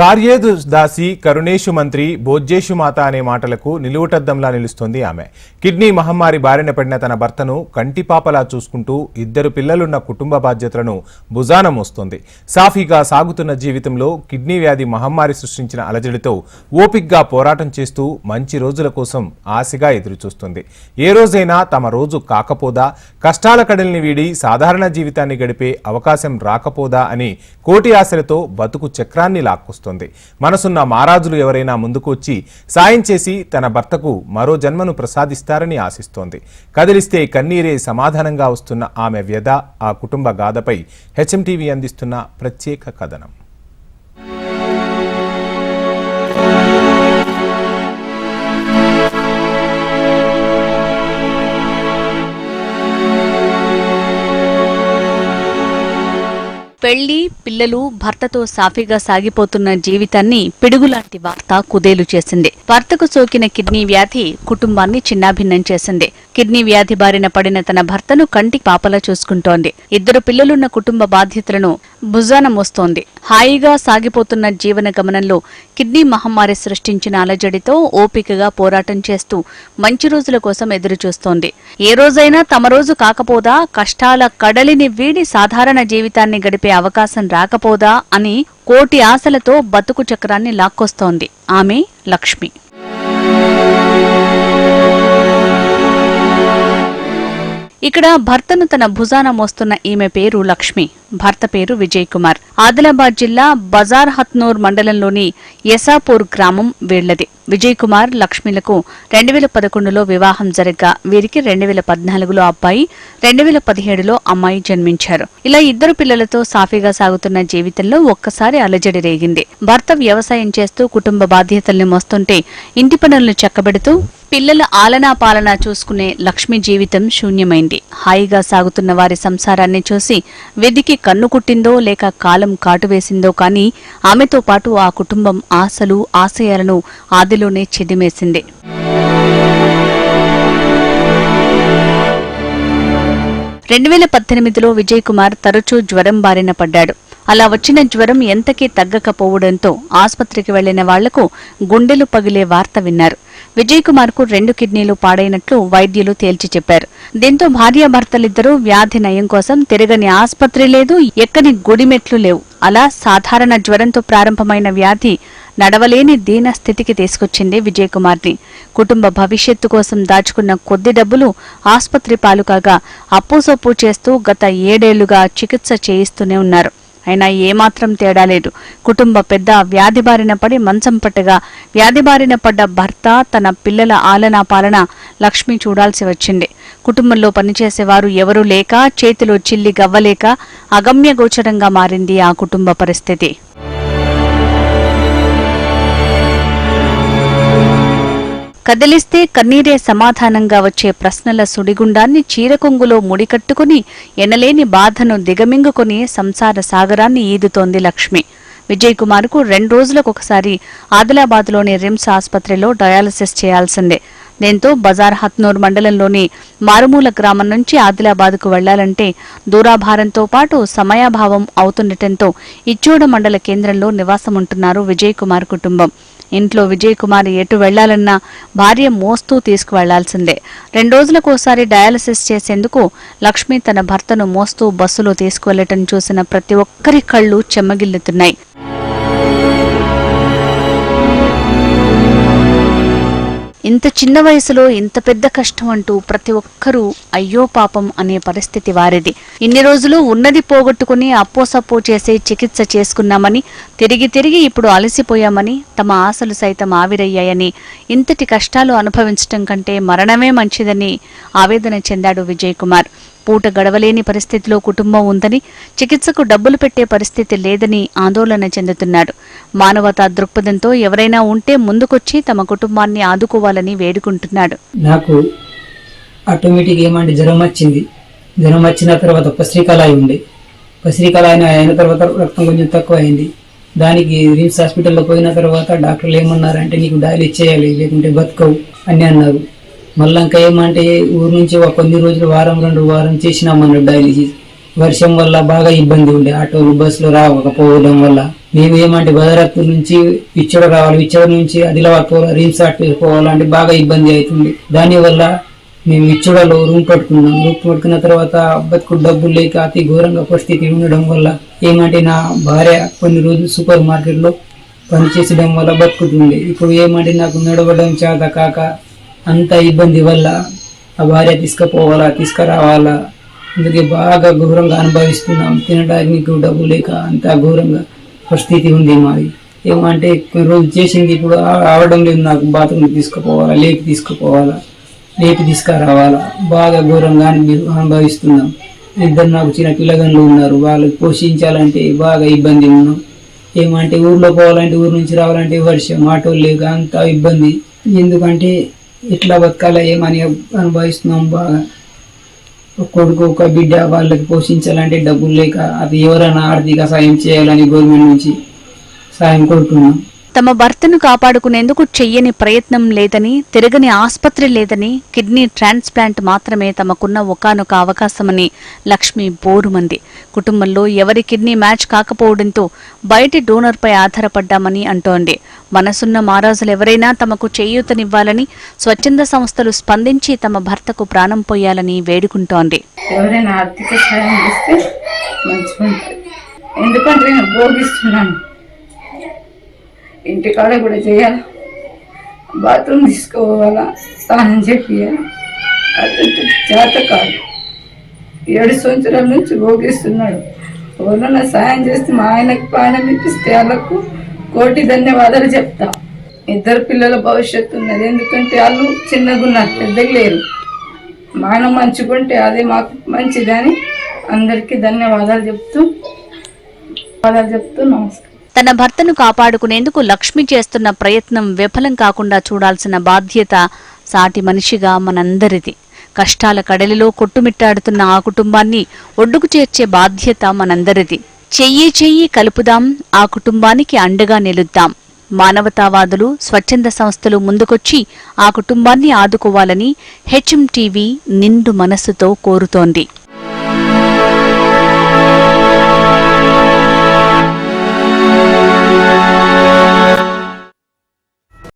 కార్యేదు దాసి కరుణేషు మంత్రి భోజ్యేషు మాత అనే మాటలకు నిలువుటద్దంలా నిలుస్తోంది ఆమె. కిడ్నీ మహమ్మారి బారిన పడిన తన భర్తను కంటిపాపలా చూసుకుంటూ ఇద్దరు పిల్లలున్న కుటుంబ బాధ్యతలను భుజాన మోస్తోంది. సాఫీగా సాగుతున్న జీవితంలో కిడ్నీ వ్యాధి మహమ్మారి సృష్టించిన అలజడితో ఓపిక్గా పోరాటం చేస్తూ మంచి రోజుల కోసం ఆశగా ఎదురుచూస్తుంది. ఏ రోజైనా తమ రోజు కాకపోదా కష్టాల కడల్ని వీడి సాధారణ జీవితాన్ని గడిపే అవకాశం రాకపోదా అని కోటి ఆశలతో బతుకు చక్రాన్ని లాక్కొస్తుంది. మనసున్న మారాజులు ఎవరైనా ముందుకు వచ్చి సాయం చేసి తన భర్తకు మరో జన్మను ప్రసాదిస్తారని ఆశిస్తోంది. కదిలిస్తే కన్నీరే సమాధానంగా వస్తున్న ఆమె వ్యధ ఆ కుటుంబ గాథపై హెచ్ఎంటీవీ అందిస్తున్న ప్రత్యేక కథనం. పెళ్ళి పిల్లలు భర్తతో సాఫీగా సాగిపోతున్న జీవితాన్ని పిడుగులాంటి వార్త కుదేలు చేసింది. భర్తకు సోకిన కిడ్నీ వ్యాధి కుటుంబాన్ని చిన్నాభిన్నం చేసింది. కిడ్నీ వ్యాధి బారిన పడిన తన భర్తను కంటి పాపలా చూసుకుంటోంది. ఇద్దరు పిల్లలున్న కుటుంబ బాధ్యతలను భుజాన మోస్తోంది. హాయిగా సాగిపోతున్న జీవన గమనంలో కిడ్నీ మహమ్మారి సృష్టించిన అలజడితో ఓపికగా పోరాటం చేస్తూ మంచి రోజుల కోసం ఎదురుచూస్తోంది. ఏ రోజైనా తమ రోజు కాకపోదా కష్టాల కడలిని వీడి సాధారణ జీవితాన్ని గడిపే అవకాశం రాకపోదా అని కోటి ఆశలతో బతుకు చక్రాన్ని లాక్కొస్తోంది. ఆమె లక్ష్మి. ఇక్కడ భర్తను తన భుజాన మోస్తున్న ఈమె పేరు లక్ష్మి. భర్త పేరు విజయ్ కుమార్ ఆదిలాబాద్ జిల్లా బజార్ హత్నూర్ మండలంలోని యసాపూర్ గ్రామం వీళ్ళది విజయ్ కుమార్ లక్ష్మిలకు రెండు వేల పదకొండులో వివాహం జరగ్గా వీరికి రెండు వేల పద్నాలుగులో అబ్బాయి రెండు వేల పదిహేడులో అమ్మాయి జన్మించారు. ఇలా ఇద్దరు పిల్లలతో సాఫీగా సాగుతున్న జీవితంలో ఒక్కసారి అలజడి రేగింది. భర్త వ్యవసాయం చేస్తూ కుటుంబ బాధ్యతల్ని మోస్తుంటే ఇంటి పనులను చక్కబెడుతూ పిల్లల ఆలనా పాలనా చూసుకునే లక్ష్మి జీవితం శూన్యమైంది. హాయిగా సాగుతున్న వారి సంసారాన్ని చూసి వెదికి కన్ను కుట్టిందో లేక కాలం కాటువేసిందో కానీ ఆమెతో పాటు ఆ కుటుంబం ఆశలు ఆశయాలను ఆదిలోనే చెదిమేసింది. రెండు వేల పద్దెనిమిదిలో విజయ్ కుమార్ తరచూ జ్వరం బారిన పడ్డాడు. అలా వచ్చిన జ్వరం ఎంతకీ తగ్గకపోవడంతో ఆసుపత్రికి వెళ్ళిన వాళ్ళకు గుండెలు పగిలే వార్త విన్నారు. విజయ్ కుమార్కు రెండు కిడ్నీలు పాడైనట్లు వైద్యులు తేల్చి చెప్పారు. దీంతో భార్యాభర్తలిద్దరూ వ్యాధి నయం కోసం తిరగని ఆసుపత్రి లేదు ఎక్కని గుడిమెట్లు లేవు. అలా సాధారణ జ్వరంతో ప్రారంభమైన వ్యాధి నడవలేని దీన స్థితికి తీసుకొచ్చింది విజయ్ కుమార్ని కుటుంబ భవిష్యత్తు కోసం దాచుకున్న కొద్ది డబ్బులు ఆసుపత్రి పాలు కాగా అప్పుసొప్పు చేస్తూ గత ఏడేళ్ళుగా చికిత్స చేయిస్తూనే ఉన్నారు. అయినా ఏమాత్రం తేడా లేదు. కుటుంబ పెద్ద వ్యాధి బారిన పడి మంచం పట్టగా వ్యాధి బారిన పడ్డ భర్త తన పిల్లల ఆలనా పాలన లక్ష్మి చూడాల్సి వచ్చింది. కుటుంబంలో పనిచేసేవారు ఎవరూ లేక చేతిలో చిల్లి గవ్వలేక అగమ్య గోచరంగా మారింది ఆ కుటుంబ పరిస్థితి. కదిలిస్తే కన్నీరే సమాధానంగా వచ్చే ప్రశ్నల సుడిగుండాన్ని చీరకొంగులో ముడికట్టుకుని ఎనలేని బాధను దిగమింగుకొని సంసార సాగరాన్ని ఈదుతోంది లక్ష్మి. విజయ్ కుమార్కు రెండు రోజులకొకసారి ఆదిలాబాద్లోని రిమ్స్ ఆసుపత్రిలో డయాలసిస్ చేయాల్సిందే. దీంతో బజార్ హత్నూర్ మండలంలోని మారుమూల గ్రామం నుంచి ఆదిలాబాద్కు వెళ్ళాలంటే దూరాభారంతో పాటు సమయాభావం అవుతుండటంతో ఇచ్చోడ మండల కేంద్రంలో నివాసముంటున్నారు విజయ్ కుమార్ కుటుంబం. ఇంట్లో విజయ్ కుమార్ ఎటు వెళ్ళాలన్నా భార్య మోస్తూ తీసుకువెళ్ళాల్సిందే. రెండు రోజులకోసారి డయాలసిస్ చేసేందుకు లక్ష్మి తన భర్తను మోస్తూ బస్సులో తీసుకువెళ్ళటం చూసిన ప్రతి ఒక్కరి కళ్ళు చెమ్మగిల్లుతున్నాయి ఇంత చిన్న వయసులో ఇంత పెద్ద కష్టం అంటూ ప్రతి ఒక్కరూ అయ్యో పాపం అనే పరిస్థితి వారిది. ఇన్ని రోజులు ఉన్నది పోగొట్టుకుని అప్పోసప్పో చేసే చికిత్స చేసుకున్నామని తిరిగి తిరిగి ఇప్పుడు అలసిపోయామని తమ ఆశలు సైతం ఆవిరయ్యాయని ఇంతటి కష్టాలు అనుభవించటం కంటే మరణమే మంచిదని ఆవేదన చెందాడు విజయ్ కుమార్. పూట గడవలేని పరిస్థితిలో కుటుంబం ఉందని చికిత్సకు డబ్బులు పెట్టే పరిస్థితి లేదని ఆందోళన చెందుతున్నాడు. మానవతా దృక్పథంతో ఎవరైనా ఉంటే ముందుకొచ్చి తమ కుటుంబాన్ని ఆదుకోవాలని వేడుకుంటున్నాడు. నాకు ఆటోమేటిక్ ఏమంటే జ్వరం వచ్చింది. జ్వరం వచ్చిన తర్వాత పశ్రికలాయి ఉండే. పశ్రికలాయి అయిన తర్వాత రక్తం కొంచెం తక్కువ అయింది దానికి రిమ్స్ హాస్పిటల్లో పోయిన తర్వాత డాక్టర్లు ఏమన్నారంటే నీకు డయాలిస్ చేయాలి లేకుంటే బతకవు అని అన్నారు. మళ్ళీ ఇంకా ఏమంటే ఊరు నుంచి ఒక కొన్ని రోజులు వారం రెండు వారం చేసినామన్నాడు డయాలిసిస్ వర్షం వల్ల బాగా ఇబ్బంది ఉండే. ఆటోలు బస్సులు రావకపోవడం వల్ల. మేము ఏమంటే భద్రాద్రి నుంచి విచ్చడ రావాలి విచ్చడ నుంచి ఆదిలాబాద్ పోవాలి రీసార్ట్ పోవాలంటే బాగా ఇబ్బంది అవుతుంది. దానివల్ల మేము విచ్చడలో రూమ్ పట్టుకున్నాం. రూమ్ పట్టుకున్న తర్వాత బతుకు డబ్బులు లేక అతి ఘోరంగా పరిస్థితి ఉండడం వల్ల ఏమంటే నా భార్య కొన్ని రోజులు సూపర్ మార్కెట్లో పనిచేసడం వల్ల బతుకుతుంది. ఇప్పుడు ఏమంటే నాకు నడవడం చేత కాక అంత ఇబ్బంది వల్ల ఆ భార్య తీసుకుపోవాలా తీసుకురావాలా? అందుకే బాగా ఘోరంగా అనుభవిస్తున్నాం. తినడానికి డబ్బు లేక అంత ఘోరంగా పరిస్థితి ఉంది మాది. ఏమంటే రోజు చేసింది ఇప్పుడు ఆ- ఆవడం లేదు నాకు. బాత్రూమ్ తీసుకుపోవాలా లేపి తీసుకుపోవాలా లేపి తీసుకురావాలా? బాగా ఘోరంగా అనుభవిస్తున్నాం. ఇద్దరు నాకు చిన్న పిల్లగండ్లు ఉన్నారు. వాళ్ళు పోషించాలంటే బాగా ఇబ్బంది ఉన్నాం. ఏమంటే ఊర్లో పోవాలంటే ఊరు నుంచి రావాలంటే వర్షం ఆటోలు లేక అంత ఇబ్బంది. ఎందుకంటే ఎట్లా బతకాలా ఏమని అనుభవిస్తున్నాం బాగా కొడుకు ఒక బిడ్డ వాళ్ళకి పోషించాలంటే డబ్బులు లేక అది ఎవరైనా ఆర్థిక సాయం చేయాలని గవర్నమెంట్ నుంచి సాయం కోరుతున్నాం. తమ భర్తను కాపాడుకునేందుకు చెయ్యని ప్రయత్నం లేదని తిరగని ఆస్పత్రి లేదని కిడ్నీ ట్రాన్స్ప్లాంట్ మాత్రమే తమకున్న ఒకానొక అవకాశమని లక్ష్మి బోరుమంది. కుటుంబంలో ఎవరి కిడ్నీ మ్యాచ్ కాకపోవడంతో బయటి డోనర్పై ఆధారపడ్డామని అంటోంది. మనసున్న మారాజులు ఎవరైనా తమకు చేయూతనివ్వాలని స్వచ్ఛంద సంస్థలు స్పందించి తమ భర్తకు ప్రాణం పోయాలని వేడుకుంటోంది. ఎవరైనా ఆర్థిక ఎందుకంటే నేను భోగిస్తున్నాను. ఇంటికాడ కూడా చేయాలి? బాత్రూమ్ తీసుకోవాలా? స్నానం చేపియాలి అది చేత కాదు. ఏడు సంవత్సరాల నుంచి భోగిస్తున్నాడు. ఎవరన్నా సాయం చేస్తే మా ఆయనకు ప్రాణం ఇప్పిస్తే వాళ్ళకు కోటి ధన్యవాదాలు చెప్తా. ఇద్దరు పిల్లల భవిష్యత్తు ఉన్నది. ఎందుకంటే వాళ్ళు చిన్నగా ఉన్నారు పెద్దగా లేరు. మనం మంచుకుంటే అదే మాకు మంచిదని అందరికీ ధన్యవాదాలు చెప్తూ ధన్యవాదాలు చెప్తూ నమస్కారం. తన భర్తను కాపాడుకునేందుకు లక్ష్మి చేస్తున్న ప్రయత్నం విఫలం కాకుండా చూడాల్సిన బాధ్యత సాటి మనిషిగా మనందరిది. కష్టాల కడలిలో కొట్టుమిట్టాడుతున్న ఆ కుటుంబాన్ని ఒడ్డుకు చేర్చే బాధ్యత మనందరిది. చెయ్యి చెయ్యి కలుపుదాం ఆ కుటుంబానికి అండగా నిలుద్దాం. మానవతావాదులు స్వచ్ఛంద సంస్థలు ముందుకొచ్చి ఆ కుటుంబాన్ని ఆదుకోవాలని హెచ్ఎం టీవీ నిండు మనస్సుతో కోరుతోంది.